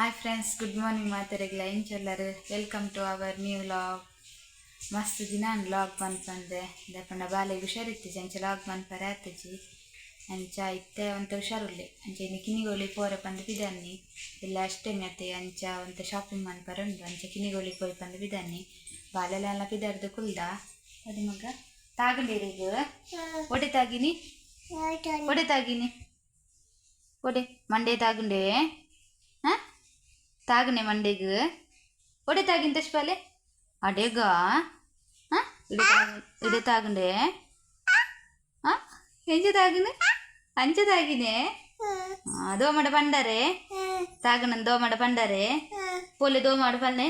Hi friends good morning ಮಾತಾಡಿಗ್ಲ ಇಂಚೆಲ್ಲರು welcome to our new vlog ಮಸ್ತ್ ದಿನ ಲಾಗ್ ಬಂದ್ಪಂದೆ ದಪ್ಪಣ್ಣ ಬಾಲೆಗೆ ಹುಷಾರಿತ್ತು. ಅಂಚೆ ಲಾಗ್ ಬಂದ್ಪರೆ ಆತಜಿ ಅಂಚ ಇತ್ತೆ ಅಂತ ಹುಷಾರುಲ್ಲೆ. ಅಂಚ ಇನ್ನು ಕಿನಿಗೋಳಿ ಪೋರೆ ಪಂದು ಬಿದಾನಿ ಇಲ್ಲ ಅಷ್ಟೇ ಮತ್ತೆ ಅಂಚ ಅಂತ ಶಾಪಿಂಗ್ ಮಾಡಿ ಉಂಡು. ಅಂಚ ಕಿನಿಗೋಳಿ ಪೋಯ್ ಪಂದು ಬಿದಾನಿ ಬಾಲೆಲ್ಲ ಪಿದರ್ದು ಕುಲ್ದ? ಅದು ಮಗ. ತಾಗಂಡೀರಿಗ ಒಡೆ ತಾಗಿನಿ? ಒಡೆ ತಾಗಿನಿ. ಒಡೆ. ಮಂಡೆ ತಾಗುಂಡೆ. ಹಾಂ? ತಾಗನೆ ಮಂಡೆಗೆ. ಒಡೆ ತಾಗಿನ ತಶ್ಪಾಲೆ ಅಡೆಗ ಇಡೆ ತಾಗ, ಇಡೆ ತಾಗುಂಡೆ ಎಂಚ ತಾಗಿನ? ಅಂಚ ತಾಗಿನೆ? ದೋಮಡ ಪಂಡರೆ ತಾಗನ ದೋಮಡ ಪಂಡರೆ ಪೋಲೆ ದೋಮಡ ಪಲ್ಲೆ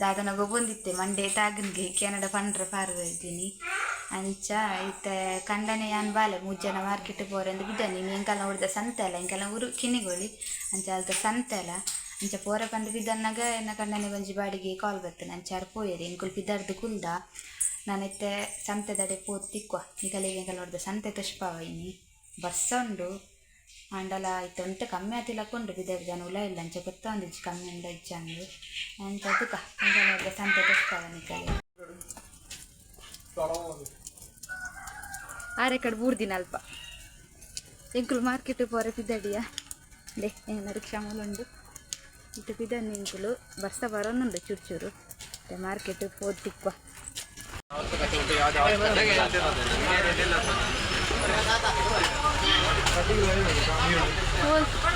ದಾದನಗ ಬಂದಿತ್ತೆ. ಮಂಡೆ ತಾಗನ್ಗೆ ಕೆನಡ ಪಂಡ್ರ ಪಾರ್ದಿದ್ದೀನಿ ಅಂಚ, ಇತ್ತ ಕಂಡನೆ ಯಾನ್ ಬಾಲೆ ಮುಜ್ಜನ ಮಾರ್ಕೆಟ್ ಪೋರೆಂದು ಬಿದ್ದಾನೆ ಎಂಕಲ್ಲ ಹೊಡೆದ ಸಂತೆ ಅಲ್ಲ ಎಂಕಲ್ಲ ಊರು ಕಿನಿಗೊಳಿ ಅಂಚ ಅಲ್ತ ಸಂತೆ ಅಲ್ಲ ಅಂಚ ಪೋರ ಪಂದು ಬಿದ್ದನ್ನಾಗ ಎನ್ನ ಕಂಡನೆ ಒಂಜಿ ಬಾಡಿಗೆ ಕಾಲ್ ಬರ್ತದೆ. ಅಂಚ ಅರ್ ಪೋಯರಿ ಎಂಕುಲ್ ಬಿದ್ದಾರ್ದು ಕುಲ್ದ? ಇತ್ತೆ ಸಂತೆ ದಡೆ ಪೋತ್ ತಿಕ್ಕುವ. ನಿಕಲಿಗೆ ಎಂಕಲ್ಲ ಹೊಡೆದ ಸಂತೆ ತಶ್ಪಾವ ಇನಿ ಬಸ್ಸ ಉಂಡು ಅಂಡಲ ಇತ್ತ ಉಂಟ ಕಮ್ಮಿ ಆತಿಲ್ಲ ಕೊಂಡು ಬಿದ್ದಾರು ಜನ ಉಲ ಇಲ್ಲ ಅಂಚ ಗೊತ್ತ ಒಂದಿಜ್ಜಿ ಕಮ್ಮಿ ಉಂಡ ಇಚ್ಚಂದು ಅಂಚ ತುಕ ಎಂಕಲ್ಲ ಹೊಡ್ದ ಸಂತೆ ತಶ್ಪಾವ ನಿಕಲಿ ಆರೆ ಕಡೆ ಮೂರು ದಿನ ಅಲ್ಪ ಎಂಕುಲು ಮಾರ್ಕೆಟ್ ಪೋರೆ ಪಿದ್ದಡಿಯ ದೇ ಏನು ರಿಕ್ಷಾ ಮೂಲುಂಡು ಇಟ್ಟು ಪಿದನ್ ಎಂಕುಲು ಬರ್ಸ ಬರೋನುಂಡು ಚೂರು ಚೂರು ಮತ್ತೆ ಮಾರ್ಕೆಟ್ ಪೋದ್ ತಿಕ್ಕುವ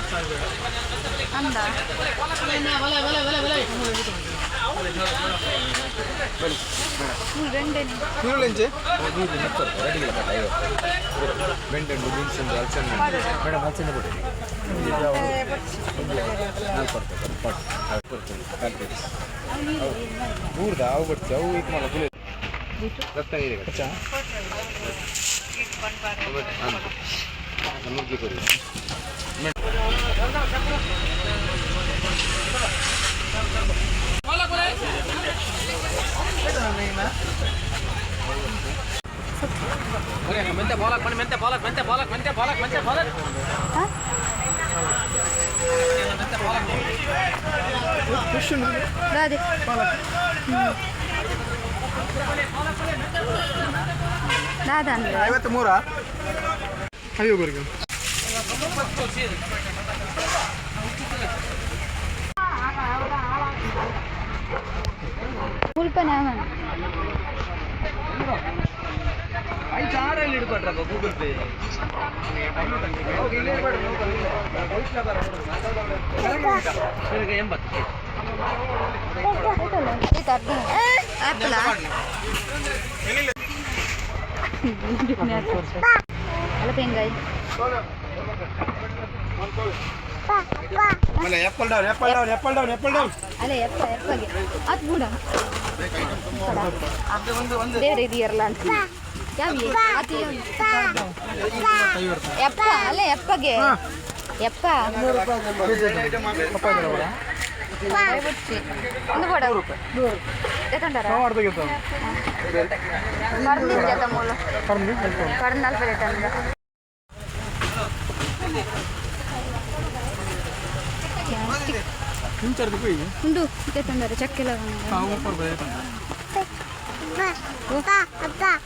ಅಂದ ಹ್ಞೂ ಗಂಡನೇ ನೀರುಳ್ಳಿ ಬೆಂಡುಂಡು ಬೀನ್ಸ್ ಉಂಡು ಹಲಸಂಡೆ ಮೇಡಮ್ ಹಲಸಂಡೆ ಕೊಡಿ ನಾಲ್ಕು ಕೊಡ್ತೇವೆ ಪಟ್ ಕೊಡ್ತೇವೆ ಕಾಲು ಕೆ ಜಿ ಊರ್ದ ಅವು ಕೊಡ್ತೀವಿ ಅವು ಇದು ಮಾಡೋ ಪುಳಿ ರಕ್ತ ನೀರು ಕಚ್ಚಾ ನುಗ್ಗಿ ಕೊಡಿ ಮೆಂತೆ ಬಾಲಕ್ ಬನ್ನಿ ಮೆಂತೆ ಬಾಲಕ್ ಮೆಂತೆ ಬಾಲಕ್ ಮೆಂತೆ ಬಾಲಕ್ ಮೆಂತೆ ಬಾಲಕ್ ರಾಧೆ ದಾದ ಅಂದ್ರೆ ಐವತ್ತು ಮೂರಾ ಐವರಿಗೆ ಉಲ್ಪನೆ ಅವನ ಐದು ಆರಲ್ಲಿ ಹಿಡ್ಕೊಟ್ರಪ್ಪ ಗೂಗಲ್ ಪೇ ಎಂಬತ್ತು ಆ್ಯಪಲ ಅಲ್ಲ apple down down down down ಅಲ್ಲ ಎಪ್ಪ ಎಪ್ಪಗೆ. ಅದು ಬೇರೆ ಅಂತ ಅದು ಎಪ್ಪ ಅಲ್ಲ ಎಪ್ಪಗೆ ಎಪ್ಪ ಚಕ್ಕೆಲ್ಲ ಹಾವು ಕೊಡ್ಬೋದು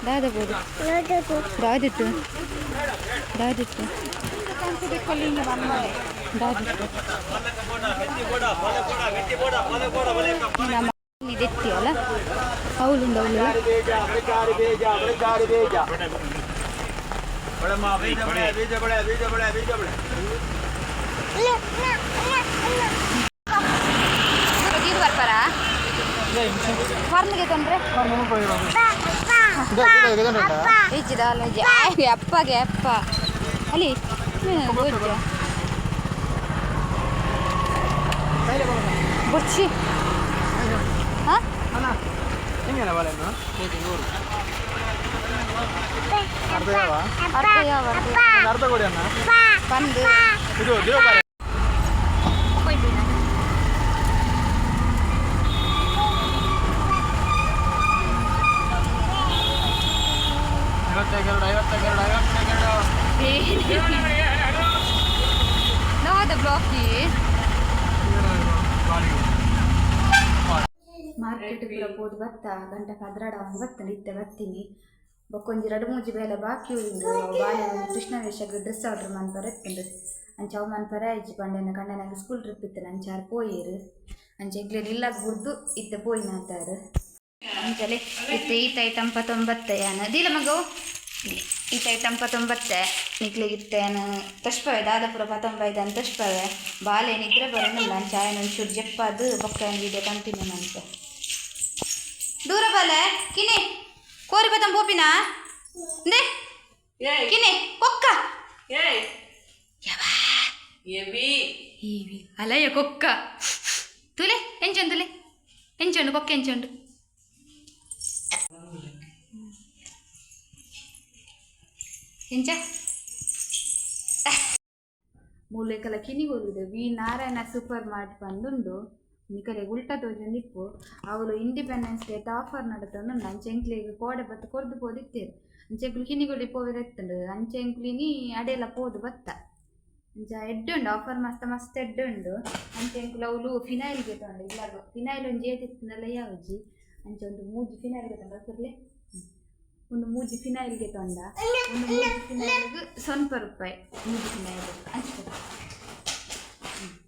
ದಾದಬೋದು ದಾದಿತ್ತು ದಾದಿತ್ತು ದಾದಿತ್ತು ನಮ್ಮ ಇದೆತ್ತಿಯಲ್ಲ ಅವಳುಂಡು ಅವಳು ಇದು ಬರ್ತಾರಾ ಫಾರ್ಮಿಗೆ ತೊಂದ್ರೆ ಇಜ್ಜಿದ ಅಲ್ಲ ಇಜ್ಜಿ ಆಯ್ ಅಪ್ಪಗೆ ಅಪ್ಪ ಅಲ್ಲಿ ಬುರ್ಚಿ ಹಾಂ ಹಿಂಗೇನ ಬಾಳೆಹಣ್ಣು ಅರ್ಧ ಯಾವ ಅರ್ಧ ಯಾವ ಅರ್ಧ ಅರ್ಧ ಕೊಡಿ ಅಣ್ಣ ಬಂದು ಇದು ದೇವ ಬಾಳೆ ಐವತ್ತೆರಡು ಐವತ್ತೆರಡು ಐವತ್ತೆರಡು ಏನು ಬ್ಲಾಕಿ ಮಾರ್ಕೆಟ್ ಪೂರ ಪೋದು ಬತ್ತ ಗಂಟ ಕದ್ರಾಡ ಒಂದು ಬತ್ತ ನಿತ್ಯ ಬತ್ತೀನಿ ಬೊಕ್ಕೊಂಜಿ ಎರಡು ಮೂಜಿ ಬೇಲೆ ಬಾಕಿ ಉಳಿದು ಬಾಳೆ ಕೃಷ್ಣ ವೇಷಕ್ಕೆ ಡ್ರೆಸ್ ಆರ್ಡರ್ ಮನ್ಪರ ಎತ್ತುಂಡು ಅಂಚ ಅವು ಮನ್ಪರ ಇಜ್ಜಿ ಪಂಡೆನ ಕಂಡನಾಗ ಸ್ಕೂಲ್ ಟ್ರಿಪ್ ಇತ್ತು ಅಂಚಾರು ಪೋಯೇರು. ಅಂಚೆ ಇಗ್ಲೇ ಇಲ್ಲ ಬುರ್ದು ಇತ್ತೆ ಪೋಯ್ ನಾತಾರು ಅಂಚಲೆ ಇತ್ತೆ ಈತ ಐಟಂಪ ತೊಂಬತ್ತಯ್ಯಾನ ದೀಲ ಮಗವು ಈತ ತೊಂಬತ್ತೆ ನಿಕ್ಲಿಗಿತ್ತೇನು ತಷ್ಪವೆ, ದಾದಾಪುರ ಪತ್ತೊಂಬೈದು ಅಂತ ತಷ್ಪವೆ. ಬಾಲೆ ನಿದ್ರೆ ಬರೋಣ ಅಂಚ ಆಯನ ಒಂಚೂರು ಜಪ್ಪಾದು ಬೊಕ್ಕ ಹಂಗಿದೆ ಕಂಟಿನ್ಯೂ ಅಂತ ದೂರ ಬಲೆ ಕಿನಿ ಕೋರಿ ಬತ್ತಂ ಪೋಪಿನ ನೇ ಕಿನಿ ಕೊಕ್ಕ ಅಲಯ ಕೊಕ್ಕ ತುಲೆ ಎಂಚೊಂದು ತುಲೆ ಎಂಚೊಂಡು ಕೊಕ್ಕ ಎಂಚೊಂಡು ಎಂಚ ಮೂಲೆಕಲ ಕಿನಿಗೋಲಿದೆ ವಿ ನಾರಾಯಣ ಸೂಪರ್ ಮಾರ್ಟ್ ಬಂದುಂಡು ಉಲ್ಟಾ ತೋಜೊಂದಿಪ್ಪು ಅವಳು ಇಂಡಿಪೆಂಡೆನ್ಸ್ ಡೇ ಆಫರ್ ಅಂಚೆ ಅಂಚೆಂಕ್ಲಿಗೆ ಕೋಡೆ ಬತ್ತ ಕೊರ್ದು ಪೋದಿತ್ತೇರು. ಅಂಚೆಂಕ್ಲು ಅಂಚೆ ಪೋವೆರೆತ್ತುಂಡು ನೀ ಅಡೆಲ್ಲ ಪೋದು ಬತ್ತ. ಅಂಚ ಎಡ್ಡುಂಡು ಆಫರ್ ಮಸ್ತ್ ಮಸ್ತ್ ಎಡ್ಡುಂಡು ಅಂಚೆಂಕ್ಲು ಅವಳು ಫಿನೈಲ್ಗೆ ತೊಂಡು ಇಲ್ಲ ಫಿನೈಲ್ ಒಂದು ಏತಿತ್ತಂದಲ್ಲ ಯಾವಜಿ ಅಂಚೆ ಒಂದು ಮೂಜಿ ಫಿನೈಲ್ಗೆ ತೊಂಡ ಸರ್ಲೆ ಒಂದು ಮೂಜಿ ಫಿನೈಲ್ಗೆ ತೊಂಡ ಒಂದು ಮೂಜಿ ಫಿನೈಲ್ಗೆ ಸ್ವಲ್ಪ ರೂಪಾಯಿ. ಮೂಜಿ ಫಿನೈಲ್ ಅಷ್ಟೇ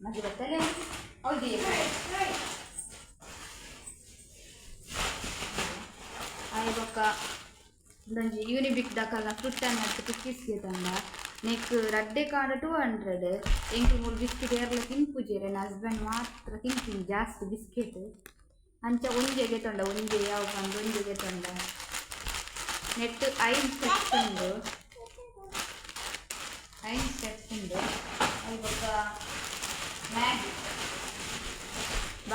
ಮತ್ತೆ ಹೌದು ಆಯ್ ಬೊಕ್ಕ ಒಂದೊಂಜಿ ಯೂನಿಬಿಕ್ ದಕಲ್ನ ಫ್ರೂಟ್ ಆ್ಯಂಡ್ ನಟ್ ಕುಕ್ಕೀಸ್ಗೆ ತಂದ. ನೆಕ್ ರಡ್ಡೆ ಕಾಂಡ ಟೂ ಹಂಡ್ರೆಡ್ ಎಂಟು ಮೂರು ಬಿಸ್ಕೆಟ್ ಏರ್ಲ ತಿನ್ಪುಜೇರೆ ನನ್ನ ಹಸ್ಬೆಂಡ್ ಮಾತ್ರ ತಿಂತೀನಿ, ಜಾಸ್ತಿ ಬಿಸ್ಕೆಟ್. ಅಂಚ ಒಂಜೆಗೆ ತೊಂಡ ಒಂಜೆ ಯಾವ ಬಂದು ಒಂಜೆಗೆ ತೊಂಡ ನೆಟ್ ಐದು ಸ್ಟೆಪ್ಸ್ ಉಂಡು. ಐದು ಸ್ಟೆಪ್ಸ್ ಉಂಡು. ಅದು ಬೊಕ್ಕ ಮ್ಯಾಗಿ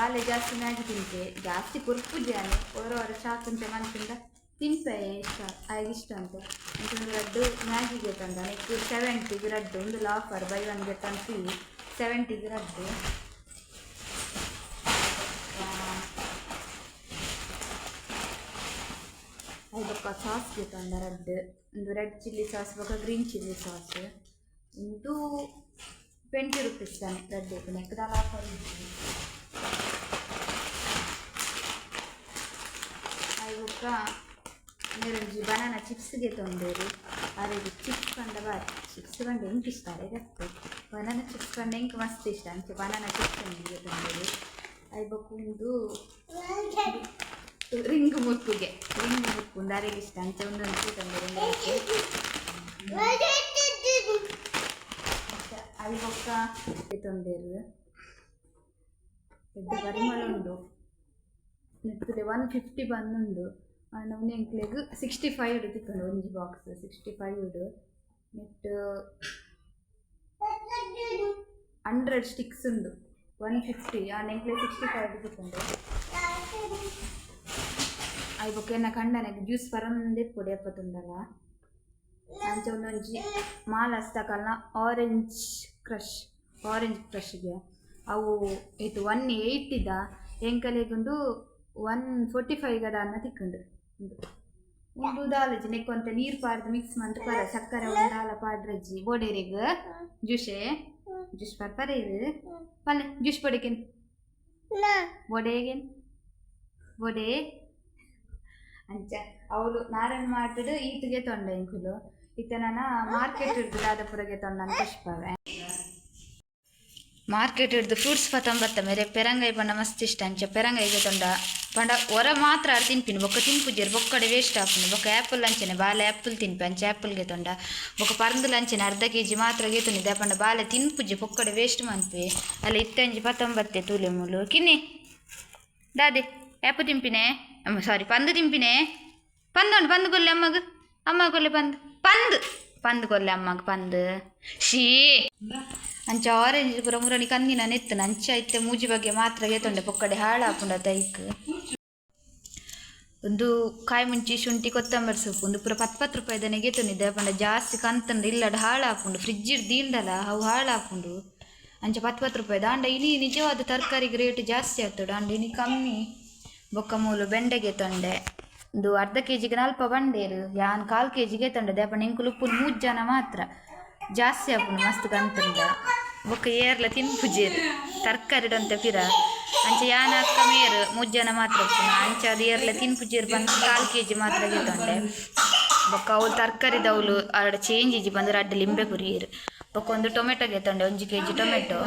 ಬಾಲೆ ಜಾಸ್ತಿ ಮ್ಯಾಗಿ ತಿಂತೆ ಜಾಸ್ತಿ ಕುರ್ಪುಜಾನೆ ಓರವರ ಶಾಕಂತೆ ಮನಸ್ಸಿಂದ ತಿನ್ಪೆ ಇಷ್ಟ, ಆಗಿ ಇಷ್ಟ ಅಂತ. ಅಂತಂದು ರಡ್ಡು ಮ್ಯಾಗಿಗೆ ತಂದ, ನೆಕ್ಸ್ಟ್ ಸೆವೆಂಟಿಗೆ ರಡ್ಡು, ಒಂದು laughter buy one get one free ಸೆವೆಂಟಿಗೆ ರಡ್ಡು ಅದಕ್ಕ ಸಾಸ್ಗೆ ತಂದ ರೆಡ್ ಒಂದು ರೆಡ್ ಚಿಲ್ಲಿ ಸಾಸ್ ಬೊಕ ಗ್ರೀನ್ ಚಿಲ್ಲಿ ಸಾಸ್. ಒಂದು ಟ್ವೆಂಟಿ ರುಪೀಸ್ ತಾನೆ ರಡ್ಡು. ನೆಕ್ದಾಲ ಆಫರ್ ಇತ್ತು ಬೊಕ್ಕ ಒಂಜಿ ಬನಾನ ಚಿಪ್ಸ್ಗೆ ತೊಂದೇರು ಅರೆ ಚಿಪ್ಸ್ ಕಂಡ ಬಾರಿ ಚಿಪ್ಸ್ ಕಂಡು ಎಂಕ್ ಇಷ್ಟ ಅರೆ ಗೊತ್ತು ಬನಾನ ಚಿಪ್ಸ್ ಕಂಡು ಎಂಕ್ ಮಸ್ತ್ ಇಷ್ಟ ಅಂಚೆ ಬನಾನ ಚಿಪ್ಸ್ ಕಂಡಿಗೆ ತೊಂದೇರು ಅයි ಬೊಕ್ಕೊಂದು ರಿಂಗ್ ಮುಕ್ಕುಗೆ ರಿಂಗ್ ಮುಕ್ಕು ಒಂದು ಅರೆಗೆ ಇಷ್ಟ ಅಂಚೆ ಒಂದೊಂದು ತೊಂದರೆ ಅයි ಬೊಕ್ಕ ತೊಂದೇರು ದೊಡ್ಡ ಪರಿಮಳ ಉಂಡು ನೆತ್ತದೆ ಒನ್ ಫಿಫ್ಟಿ ಬಂದುಂಡು ನಾವು ಎಂಕ್ಲೆಗ್ ಸಿಕ್ಸ್ಟಿ ಫೈವ್ ಇಡು ತಿಕ್ಕೊಂಡು ಒಂಜಿ ಬಾಕ್ಸ್ ಸಿಕ್ಸ್ಟಿ ಫೈವ್ ಇಡು ನೆಟ್ ಹಂಡ್ರೆಡ್ ಸ್ಟಿಕ್ಸ್ ಉಂಡು ಒನ್ ಫಿಫ್ಟಿ ಆ ನೆಂಕ್ಲೆ ಸಿಕ್ಸ್ಟಿ ಫೈವ್ ತಿಕ್ಕೊಂಡು ಅవి ಬೊಕ್ಕ ಎನ್ನ ಕಂಡನೆಗ್ ಜ್ಯೂಸ್ ಪರಂದೆ ಪೊಡಿ ಎಪ್ಪತ್ತುಂಡಲ್ಲ ಅಂಚ ಒಂದೊಂಜಿ ಮಾಲ್ ಹಸ್ತಕಲ್ನ ಆರೆಂಜ್ ಕ್ರಶ್ ಆರೆಂಜ್ ಕ್ರಶ್ಗೆ ಅವು, ಇದು ಒನ್ ಏಯ್ಟಿದ ಎಂಕಲೆಗೊಂದು ಒನ್ ಫೋರ್ಟಿ ಫೈವ್ ಅನ್ನ ತಿಕ್ಕಂಡು. ಒಂದು ದಾಲಜಿ ಅಂತ ನೀರು ಪಾಡ್ದು ಮಿಕ್ಸ್ ಮಂತ್ ಪರ ಸಕ್ಕರೆ ಒಂದು ದಾಲ ಪಾಡ್ರಜ್ಜಿ ಬೋಡೇರಿಗ ಜ್ಯೂಸೆ ಜ್ಯೂಸ್ ಪರ್ಪರ ಇರು ಪಲ್ಲೆ ಜ್ಯೂಸ್ ಪೊಡಿಕೆನ್. ಬೋಡೇಗೆನ್ ಬೋಡೆ ಅಂಚ ಅವಳು ನಾರಾಯಣ ಮಾಡಿಡು ಈಟಿಗೆ ತೊಂಡ ಇಂಕುಲು. ಈತ ನಾನು ಮಾರ್ಕೆಟ್ ಹಿಡ್ದು ದಾದಪುರಗೆ ತೊಂಡ ಅಂತ ಮಾರ್ಕೆಟ್ ಹಿಡ್ದು ಫ್ರೂಟ್ಸ್ ಪತ್ತೊಂಬತ್ತ ಮೇರೆ ಪೆರಂಗಾಯಿ ಬಣ್ಣ ಮಸ್ತ್ ಇಷ್ಟ ಅಂಚ. ಪೆರಂಗಾಯಿಗೆ ತೊಂಡ ಪಂಡ ಹೊರ ಮಾತ್ರ ಆರು ತಿನ್ಪಿನಿ ಬೊಕ್ಕ ತಿನ್ಪುಜೇರು ಬೊಕ್ಕಡೆ ವೇಸ್ಟ್ ಆಪುಂಡು ಬೊಕ್ಕ ಆ್ಯಪಲ್ ಅಂಚನೆ ಬಾಲೆ ಆ್ಯಪಲ್ ತಿನ್ಪಿ ಅಂಚೆ ಆ್ಯಪಲ್ಗೆ ತೊಂಡ ಬೊಕ್ಕ ಪರಂದುಲು ಅಂಚನೆ ಅರ್ಧ ಕೆ ಜಿ ಮಾತ್ರ ಗೇತುನಿದೆ ಪಂಡ ಬಾಲೆ ತಿನ್ಪುಜಿ ಬೊಕ್ಕಡೆ ವೇಸ್ಟ್ ಮನ್ಪಿ ಅಲ್ಲ ಇತ್ತಂಜಿ ಪತ್ತೊಂಬತ್ತೆ ತೂಲೆ ಮುಲು ಕಿನ್ನಿ ದಾದೆ ಆ್ಯಪಲ್ ತಿಂಪಿನೇ ಅಮ್ಮ ಸಾರಿ ಪಂದು ತಿಂಪಿನೇ ಪಂದು ಪಂದು ಕೊಲ್ಲೆ ಅಮ್ಮಗ ಅಮ್ಮ ಕೊಲ್ಲೆ ಪಂದು ಪಂದು ಪಂದು ಕೊಲ್ಲೆ ಅಮ್ಮಗ ಪಂದು ಶೀ ಅಂಚ ಆರೆಂಜ್ ಪೂರ ಮುರಣಿ ಕಂದಿನ ನೆತ್ತನ ಅಂಚ ಇತ್ತೆ ಮೂಜಿ ಬಗ್ಗೆ ಮಾತ್ರ ಏತೊಂಡೆ ಪೊಕ್ಕಡೆ ಹಾಳಾಪುಂಡ ತೈಕ್. ಒಂದು ಕಾಯಿ ಮುಂಚಿ ಶುಂಠಿ ಕೊತ್ತಂಬರಿ ಸೊಪ್ಪು, ಒಂದು ಪೂರ ಪತ್ತು ಪತ್ತು ರೂಪಾಯಿದನೆ ತೊಂದಿದ್ದೆ ಪಂಡ ಜಾಸ್ತಿ ಕಂತಂದ್ರೆ ಇಲ್ಲಡ ಹಾಳಾಪುಂಡು ಫ್ರಿಜ್ ದೀಂಡಲ್ಲ ಅವು ಹಾಳಾಪುಂಡು. ಅಂಚ ಪತ್ತು ಪತ್ತು ರೂಪಾಯಿ, ದಾಂಡ ಇನಿ ನಿಜವಾದ ತರಕಾರಿಗೆ ರೇಟ್ ಜಾಸ್ತಿ ಆಗ್ತದೆ, ದಾಂಡ ಇನಿ ಕಮ್ಮಿ. ಬೊಕ್ಕ ಮೂಲು ಬೆಂಡೆಗೆ ತೊಂಡೆ ಒಂದು ಅರ್ಧ ಕೆ ಜಿಗೆ ನಾಲ್ಪ ಬಂಡೇರು, ಯಾನ್ ಕಾಲು ಕೆ ಜಿಗೆ ತೊಂಡೆ ದೇಪಣ್ಣ ಇಂಕುಲು ಉಪ್ಪು ಮೂರು ಜನ ಮಾತ್ರ ಜಾಸ್ತಿ ಆಪುಂಡು ಮಸ್ತ್ ಕಂತಂಡ ಬೊಕ್ಕ ಏರ್ಲ ತಿನ್ಪುಜೇರ್ ತರಕಾರಿ ಡೊಂತೆ ಪಿರ. ಅಂಚ ಯಾನ ಅಕ್ಕ ಮೇರು, ಮುಜ್ಜನ ಮಾತ್ರ ಅಂಚೆ ಅದು ಏರ್ಲ ತಿನ್ಪುಜೇರ್ ಬಂದು ಕಾಲು ಕೆ ಜಿ ಮಾತ್ರ ಗೆದ್ದೆ ಬೊಕ್ಕ ಅವಳು ತರಕಾರಿ ದವಲು ಅರಡ ಚೇಂಜ್ ಇಜ್ಜಿ ಬಂದ್ರೆ ಅಡ್ಡ ಲಿಂಬೆ ಕುರಿಯರು. ಬೊಕ್ಕ ಒಂದು ಟೊಮೆಟೊ ಗೆತ್ತೊಂಡೆ ಒಂಜಿ ಕೆ ಜಿ ಟೊಮೆಟೊ.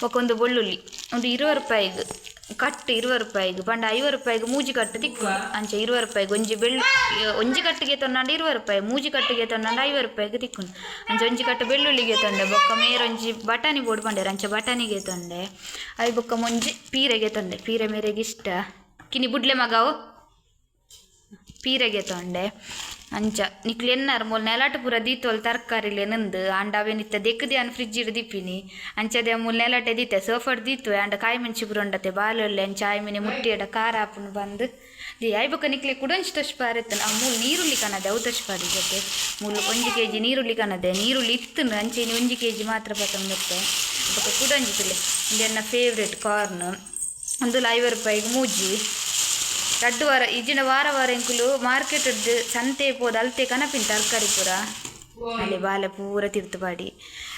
ಬೊಕ್ಕ ಒಂದು ಬೆಳ್ಳುಳ್ಳಿ, ಒಂದು ಇರುವತ್ತು ರೂಪಾಯಿಗೆ. ಕಟ್ಟು ಇರುವ ರೂಪಾಯಿಗೆ, ಪಂಡ ಐವತ್ತು ರೂಪಾಯಿಗೆ ಮೂಜಿ ಕಟ್ಟು ತಿಕ್ಕು ಅಂಚ ಇರುವ ರೂಪಾಯಿಗೆ ಒಂಜಿ ಬೆಳ್ಳು ಒಂಜಿ ಕಟ್ಟಿಗೆ ತೊಂಡು ಇರುವ ರೂಪಾಯಿ ಮೂಜಿ ಕಟ್ಟಿಗೆ ತೊಂಡ ಐವ ರೂಪಾಯಿಗೆ ತಿಕ್ಕು ಅಂಚೆ ಒಂಜಿ ಕಟ್ಟು ಬೆಳ್ಳುಳ್ಳಿಗೆ ತೊಂಡೆ, ಬೊಕ್ಕ ಮೇರೊಂಜಿ ಬಟಾಣಿ ಬೋಡ್ ಪಂಡೆರ್, ಅಂಚ ಬಟಾಣಿಗೆ ತೊಂಡೆ. ಐ ಬೊಕ್ಕ ಮುಂಜಿ ಪೀರೆಗೆ ತೊಂಡೆ, ಪೀರೆ ಮೇರೆಗೆ ಇಷ್ಟ. ಕಿನಿ ಬುಡ್ಲೆ ಮಗಾವು? ಪೀರೆಗೆ ತೊಂಡೆ. ಅಂಚ, ನಿಕ್ಲು ಎನ್ನಾರು ಮೂಲ ನೆಲಾಟ ಪೂರ ದೀತೋಲ್ ತರಕಾರಿಲೆ ನಂದು ಆಂಡ ಅವೇನಿತ್ತ ದೆಕ್ಕದೆ ಅನ್ ಫ್ರಿಜ್ ಇಡ್ ದಿಪ್ಪಿನಿ ಅಂಚದೆ ಮೂಲ ನೆಲಾಟೆ ದೀತೆ ಸೋಫಡ್ ದೀತು ಆಂಡ ಕಾಯಿ ಮೆಣಸಿ ಬುರೊಂಡತೆ ಬಾಲೊಲ್ಲೆ, ಅಂಚ ಆಯ್ ಮಿನೆ ಮುಟ್ಟಿಯಡ ಖಾರ ಹಾಪುನು ಬಂದು. ದಿ ಬೊಕ್ಕ ನಿಕ್ಲೆ ಕುಡಂಚ್ ತಶ್ ಪಾರೆತ್ತ ಆ ಮೂಲು ನೀರುಳ್ಳಿ ಕನದೆ ಅವು ತಶ್ ಪಾಡಿ ಜೊತೆ. ಮೂಲು ಒಂಜಿ ಕೆ ಜಿ ನೀರುಳ್ಳಿ ಕನದೆ ನೀರುಳ್ಳಿ ಇತ್ತನು ಅಂಚೆನಿ ಒಂಜಿ ಕೆ ಜಿ ಮಾತ್ರ ಬತ್ತಂಬತ್ತೆ ಬೊಕ್ಕ ಕುಡೊಂಜಿತಲೆ ಇಂದೆನ್ನ ಫೇವ್ರೆಟ್ ಕಾರ್ನ್ ಒಂದು ಐವತ್ತು ರೂಪಾಯಿಗೆ ಮೂಜಿ. ರಡ್ಡು ವಾರ ಇಜಿನ ವಾರ ವಾರ ಎಂಕುಲು ಮಾರ್ಕೆಟ್ ಸಂತೆ ಪೋದು ಅಲ್ತೆ ಕನಪಿನ ತರಕಾರಿ ಪೂರ ಅಲ್ಲಿ ಬಾಲೆ ಪೂರ ತಿರ್ತುಪಾಡಿ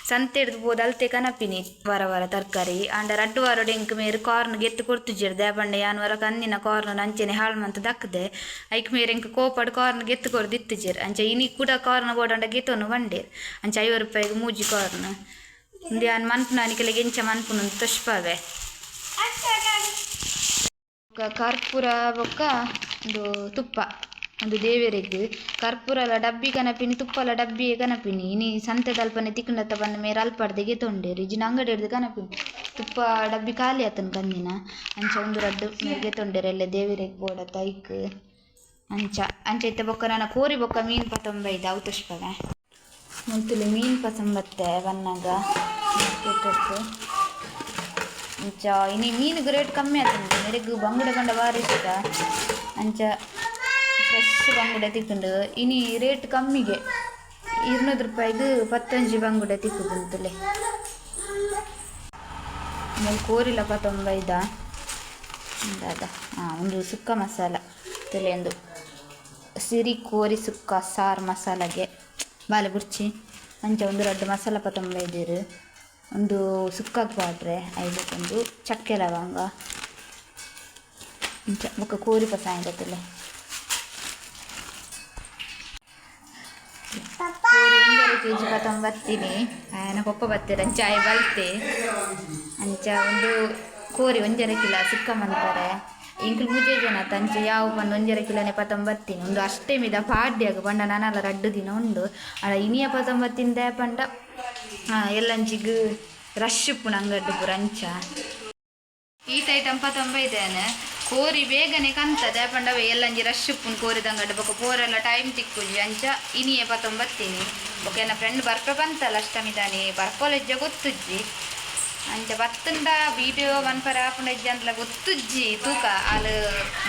ಸಂತೆ ಹಿಡ್ದು ಪೋದು ಅಲ್ತೆ ಕನಪಿನಿ ವಾರ ವಾರ ತರಕಾರಿ ಆಂಡ ರಡ್ಡು ವಾರ ಎಂಕ್ ಮೇರು ಕಾರ್ನ್ ಗೆತ್ತು ಕೊಡ್ತುಜಿರ್ ದೇಪಂಡೆ ಯಾನ್ ವಾರ ಕಂದಿನ ಕಾರ್ನ್ ಅಂಚೆನೆ ಹಾಳು ಮಂತ್ ದಕ್ಕದೆ ಐಕ್ ಮೇರೆ ಎಂಕ್ ಕೋಪಡ್ ಕಾರ್ನ್ ಗೆತ್ತು ಕೊಡ್ದು ಇತ್ತುಜಿರ್ ಅಂಚ ಇನಿ ಕೂಡ ಕಾರ್ನ್ ಬೋಡಂಡ ಗೆತ್ತೊನು ಬಂಡೇರ್ ಅಂಚ ಐವತ್ತು ರೂಪಾಯಿಗೆ ಮೂಜಿ ಕಾರ್ನ್ ಇಂದು ಯಾನ್ ಮನ್ಪುನ ಅನಿಕೆಲೆ ಎಂಚ ಮನ್ಪುನ ತೊಷ್ಪಾವೆ ಬೊಕ್ಕ ಕರ್ಪೂರ ಬೊಕ್ಕ ಒಂದು ತುಪ್ಪ, ಒಂದು ದೇವೆರೆಗ್ ಕರ್ಪೂರಲ ಡಬ್ಬಿ ಕನಪಿನಿ ತುಪ್ಪಲ ಡಬ್ಬಿ ಕನಪಿನಿ. ಇನಿ ಸಂತೆ ತಲ್ಪನೆ ತಿಕ್ಕಂಡತ್ತ ಬಂದ ಮೇರೆ ಅಲ್ಪಾಡ್ದೆಗೆ ತೊಂಡೇರು ಇಜಿನ ಅಂಗಡಿ ಹಿಡ್ದು ಕನಪಿನಿ. ತುಪ್ಪ, ಡಬ್ಬಿ ಖಾಲಿ ಆತನ ಕಂದಿನ. ಅಂಚ ಒಂದು ರಡ್ಡು ಮೇರೆಗೆ ತೊಂಡೇರು ಎಲ್ಲ ದೇವೆರೆಗ್ ಬೋಡತ್ತ ಐಕ್ ಅಂಚ. ಅಂಚ ಇತ್ತ ಬೊಕ್ಕ ನನ್ನ ಕೋರಿ ಬೊಕ್ಕ ಮೀನು ಪತೊಂಬೈದ ಅವು ತುಷ್ಪಗ ಮುಂತುಲಿ ಮೀನು ಪಸಂಬತ್ತೆ ಬನ್ನಾಗ ಅಂಚ ಇನಿ ಮೀನಿಗೆ ರೇಟ್ ಕಮ್ಮಿ ಆಗ್ತದೆ ಮೇರೆಗ್ ಬಂಗುಡೆ ಕಂಡ ಭಾರಿ ಇಷ್ಟ ಅಂಚ ಫ್ರೆಶ್ ಬಂಗುಡೆ ತಿಕ್ಕೊಂಡು ಇನಿ ರೇಟ್ ಕಮ್ಮಿಗೆ ഇരുന്നൂറ് ರೂಪಾಯಿದು ಪತ್ತೊಂಜಿ ಬಂಗುಡೆ ತಿಕ್ಕುದುಂತುಲೆ ಆಮೇಲೆ ಕೋರಿಲ ಪತ್ತೊಂಬೈದ ಅದ ಹಾಂ ಒಂದು ಸುಕ್ಕ ಮಸಾಲ ತಲೆ ಒಂದು ಸಿರಿ ಕೋರಿ ಸುಕ್ಕ ಸಾರು ಮಸಾಲೆಗೆ ಬಾಲೆ ಬುರ್ಚಿ ಅಂಚ ಒಂದು ರಡ್ಡು ಮಸಾಲ ಪತ್ತೊಂಬೈದಿರು ಒಂದು ಸುಕ್ಕಕ್ಕೆ ಪಾಡ್ರೆ ಐದಕ್ಕೊಂದು ಚಕ್ಕೆ ಲವಂಗ ಬೊಕ್ಕ ಕೋರಿ ಪಸಾಯ ಗೊತ್ತಿಲ್ಲ ಕೆ ಜಿ ಪತ್ತೊಂಬತ್ತೀನಿ ಆಯನ ಪಪ್ಪ ಬರ್ತೀರ ಚಾಯ್ ಬಲ್ತೆ ಅಂಚ ಒಂದು ಕೋರಿ ಒಂಜರ ಕಿಲ ಸಿಕ್ಕ ಮಂತಾರೆ ಇಂಕ್ಲು ಮುಜೆ ಜನ ತಂಚೆ ಯಾವ ಬಂದು ಒಂಜರ ಕಿಲನೆ ಪತ್ತೊಂಬತ್ತೀನಿ. ಒಂದು ಅಷ್ಟೇ ಮಿದ ಪಾಡ್ಯಾಗ ಪಂಡ ನಾನಲ್ಲ ರಡ್ಡು ದಿನ ಉಂಡು. ಅಡ ಇನಿಯ ಪತ್ತೊಂಬತ್ತಿಂದ ಪಂಡ ಎಲ್ಲಂಚಿಗ್ ರಶ್ ಪುಣ ಅಂಗಡ್ಡು ಪೂರ ಅಂಚ ಈತ ಐಟಮ್ ಪತ್ತೊಂಬೈದೇನೆ ಕೋರಿ ಬೇಗನೆ ಕಂತದೆ ಪಂಡವೆ ಎಲ್ಲಂಜಿ ರಶ್ ಉಪ್ಪುನ್ ಕೋರಿದಂಗಡ್ ಬೊಕ ಪೋರೆಲ್ಲ ಟೈಮ್ ತಿಕ್ಕುಜಿ ಅಂಚ. ಇನಿಯೆ ಪತ್ತೊಂಬತ್ತೀನಿ. ಬೊಕ್ಕ ನನ್ನ ಫ್ರೆಂಡ್ ಬರ್ಪ ಬಂತಲ್ಲ ಅಷ್ಟಮಿದಾನಿ ಬರ್ಪೋಲೆಜ್ಜ ಗೊತ್ತುಜ್ಜಿ ಅಂಚ ಬತ್ತುಂಡ ವಿಡಿಯೋ ಮನ್ಪರೆ ಆಪುಂಡಜ್ಜಿ ಅಂತಲ ಗೊತ್ತುಜ್ಜಿ ತೂಕ ಅಲ್ಲಿ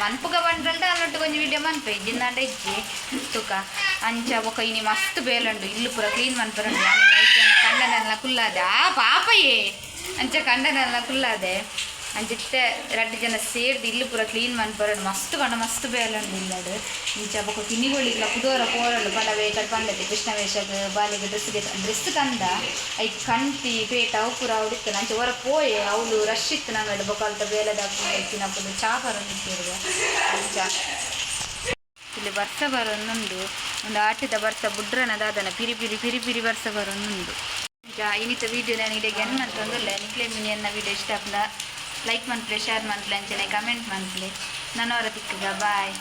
ಮನ್ಪುಗ ಬಂಡ್ರಲ್ಡ ಅಲ್ಲೊಟ್ಟು ಕೊಂಚ ವಿಡಿಯೋ ಮನ್ಪೆ ಇಜ್ಜಿಂದಾಂಡ ಇಜ್ಜಿ. ತೂಕ, ಅಂಚ ಬೊಕ ಇನಿ ಮಸ್ತ್ ಬೇಲುಂಡು. ಇಲ್ಲು ಪೂರ ಕ್ಲೀನ್ ಮನ್ಪರುಂಡು ಕಂಡನೆಲ್ಲ ಕುಲ್ಲಾದೆ. ಆ ಪಾಪಯೇ ಅಂಚ ಕಂಡನೆಲ್ಲ ಕುಲ್ಲಾದೆ. ಅಂಚಿತ್ತೆ ರಡ್ಡು ಜನ ಸೇರ್ದು ಇಲ್ಲು ಪೂರ ಕ್ಲೀನ್ ಮನ್ಪರಡು ಮಸ್ತ್ ಕಂಡ ಮಸ್ತ್ ಬೇಲುಂಡು ಇಲ್ಲಡು ಇಂಚ ಬೊಕ ಕಿನಿಗೊಳಿಗ್ಲ ಕುದೋರ ಪೋರಡು ಬಲವೇ ಕಟ್ ಬಂದೈತೆ. ಕೃಷ್ಣ ವೇಷಗ್ ಬಾಲಿಗೆ ಡ್ರೆಸ್ಗೆ ಡ್ರೆಸ್ ಕಂದ ಐ ಕಂತಿ, ಪೇಟ, ಅವು ಪೂರ ಅವಡಿತ್ತು ಅಂಚ ಹೊರ ಪೋಯೆ, ಅವಳು ರಶ್ ಇತ್ತು ನಂಗಡು ಬೊಕಲ್ತ ಬೇಲದ ತಿನ್ನಪ್ಪದು ಚಾಪರ ನಿಂತಿರುವ ಅಂಚ ಇಲ್ಲಿ ಬರ್ಸ ಬರೋನ್ನೊಂದು ಒಂದು ಆಟಿದ ಬರ್ಸ, ಬುಡ್ರನದಾದನ. ಪಿರಿ ಪಿರಿ ಪಿರಿ ಪಿರಿ ಬರ್ಸ ಬರೋನುಂಡು ಈಗ ಇನ್ನಿತ ವೀಡಿಯೋ ನಾನು ಇಡೀ ಅಂತ ಅಂತಂದಿಲ್ಲ ನಿಕ್ಲೆ ಎನ್ನ ವೀಡಿಯೋ ಇಷ್ಟ ಲೈಕ್ ಮಾಡ್ಲೆ ಶೇರ್ ಮಾಡ್ಲೆ ಅಂಚನೆ ಕಮೆಂಟ್ ಮಾಡ್ಲೆ ಅವರ ತಿಕ್ಕಗ ಬಾಯ್